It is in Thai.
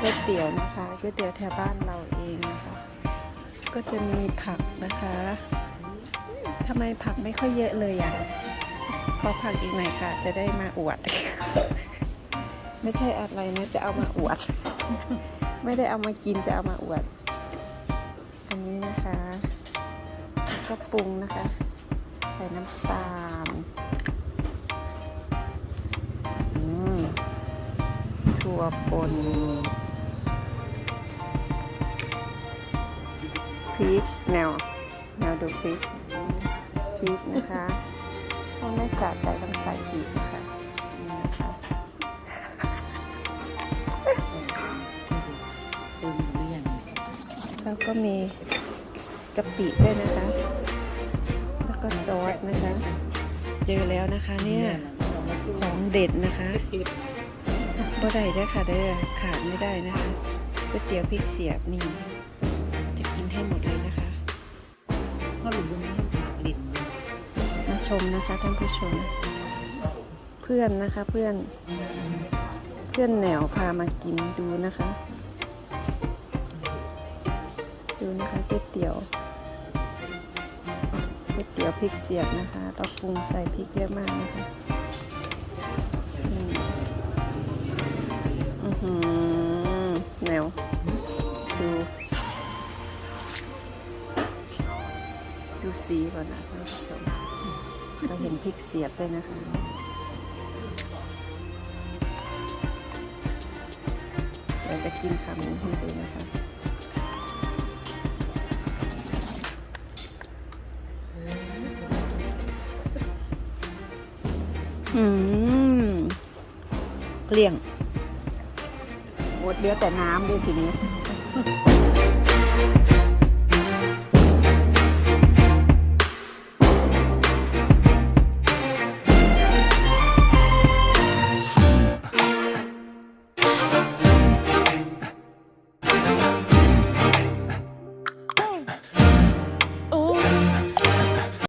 ก๋วยเตี๋ยวนะคะก๋วยเตี๋ยวแถวบ้านเราเองนะคะ ก็จะมีผักนะคะทำไมผักไม่ค่อยเยอะเลยอะขอผักอีกหน่อยค่ะ จะได้มาอวด ไม่ใช่อะไรนะจะเอามาอวด ไม่ได้เอามากินจะเอามาอวด อันนี้นะคะก็ปรุงนะคะใส่น้ำตาลถั่วป่น พริกแนวแนวดูพริกพริกนะคะถ้าไม่สะใจต้องใส่พริกนะคะนี่นะคะแล้วก็มีกะปิด้วยนะคะ แล้วก็ซอสนะคะเจอแล้วนะคะเนี่ยของเด็ดนะคะบ่ได้ด้อค่ะเด้อขาดไม่ได้นะคะก๋วยเตี๋ยวพริกเสียบนี่ ชมนะคะท่านผู้ชม เพื่อนนะคะเพื่อน เพื่อนแหนวพามากินดูนะคะ ดูนะคะก๋วยเตี๋ยวก๋วยเตี๋ยวพริกเสียบนะคะเราปรุงใส่พริกเยอะมากนะคะอือหือแนวดูดูสีก่อนนะท่านผู้ชม เราเห็นพริกเสียบด้วยนะคะเราจะกินคำนี้ให้ดูนะคะอืมเกลี้ยงหมดเหลือแต่น้ำด้วยทีนี้